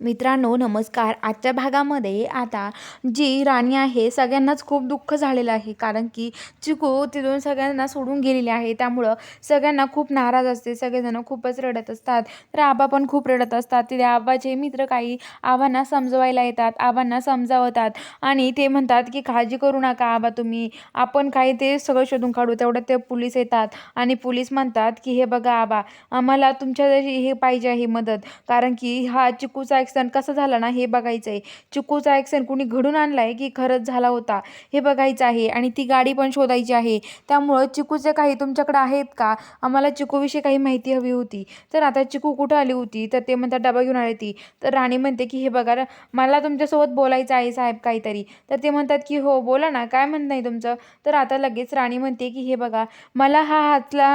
मित्रांनो नमस्कार. आजच्या भागामध्ये आता जी राणी आहे सगळ्यांनाच खूप दुःख झालेलं आहे. कारण की चिकू तिथून सगळ्यांना सोडून गेलेली आहे. त्यामुळं सगळ्यांना खूप नाराज असते. सगळेजण खूपच रडत असतात. तर आबा पण खूप रडत असतात. तिथे आबाचे मित्र काही आबांना समजवायला येतात. आबांना समजावतात. आणि ते म्हणतात की काळजी करू नका आबा तुम्ही. आपण काही ते सगळं शोधून काढू. तेवढ्यात ते पोलीस येतात. आणि पोलीस म्हणतात की हे बघा आबा आम्हाला तुमच्या हे पाहिजे आहे मदत. कारण की हा चिकूचा ॲक्सिडेंट कसा झाला ना हे बघायचं आहे चिकूचा ॲक्सिडेंट कुणी घडून आणला आहे की खरंच झाला होता हे बघायचं आहे आणि ती गाडी पण शोधायची आहे. त्यामुळं चिकूचे काही तुमच्याकडे आहेत का? आम्हाला चिकूविषयी काही माहिती हवी होती. तर आता चिकू कुठं आली होती? तर ते म्हणतात डबा घेऊन आली ती तर राणी म्हणते की हे बघा मला तुमच्यासोबत बोलायचं आहे साहेब काहीतरी. तर ते म्हणतात की हो बोला ना काय म्हणत नाही तुमचं? तर आता लगेच राणी म्हणते की हे बघा मला हा हातला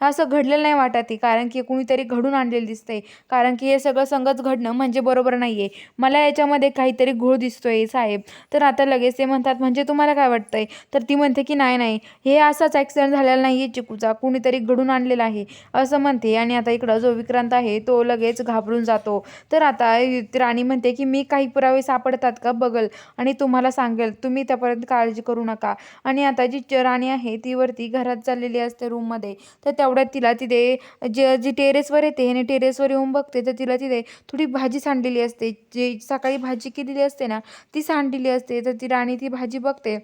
असं घडलेलं नाही वाटत आहे कारण की कुणीतरी घडून आणलेलं दिसतंय. कारण की हे सगळं संगत घडणं म्हणजे म्हणजे बरोबर नाही आहे मला याच्यामध्ये काहीतरी घोळ आहे साहेब. तर आता लगेच ते म्हणतात म्हणजे तुम्हाला काय वाटतंय? तर ती म्हणते की नाही नाही. हे असाच ॲक्सिडेंट झालेला नाही आहे चिकूचा. कुणीतरी घडून आणलेला आहे. असं म्हणते. आणि आता इकडं जो विक्रांत आहे तो लगेच घाबरून जातो. तर आता राणी म्हणते की मी काही पुरावे सापडतात का? बघल. आणि तुम्हाला सांगेल तुम्ही त्यापर्यंत काळजी करू नका. आणि आता जी राणी आहे ती वरती घरात चाललेली असते रूममध्ये. तर तेवढ्यात तिला तिथे जे जी टेरेसवर येते आणि टेरेसवर येऊन बघते तर तिला तिथे थोडी भाजी सांडलेली असते. जे सकाळी भाजी केलेली असते ना ती सांडलेली असते. तर ती राणी ती भाजी बघते.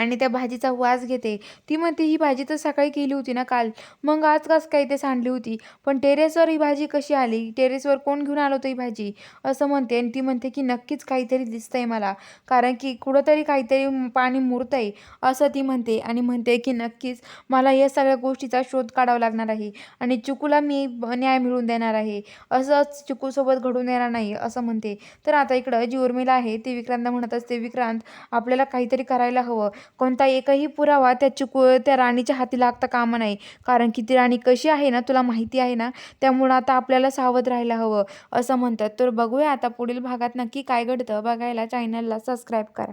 आणि त्या भाजीचा वास घेते. ती म्हणते ही भाजी तर सकाळी केली होती ना काल. मग आज कस काय ते सांडली होती? पण टेरेसवर ही भाजी कशी आली? टेरेसवर कोण घेऊन आलं होतं ही भाजी? असं म्हणते आणि ती म्हणते की नक्कीच काहीतरी दिसतंय मला. कारण की कुठंतरी काहीतरी पाणी पाणी मुरतंय असं ती म्हणते आणि म्हणते की नक्कीच मला या सगळ्या गोष्टीचा शोध काढावा लागणार आहे आणि चिकूला मी न्याय मिळवून देणार आहे. असंच चिकूसोबत घडून येणार नाही असं म्हणते. तर आता इकडं जी उर्मिला आहे. ती विक्रांत म्हणत असते विक्रांत आपल्याला काहीतरी करायला हवं. कोणता एकही पुरावा त्या चिकू त्या राणीच्या हाती लागता कामा नाही. कारण की ती राणी कशी आहे ना तुला माहिती आहे ना त्यामुळं आता आपल्याला सावध राहायला हवं. असं म्हणतात. तर बघूया आता पुढील भागात नक्की काय घडतं. बघायला चॅनलला सबस्क्राईब करा.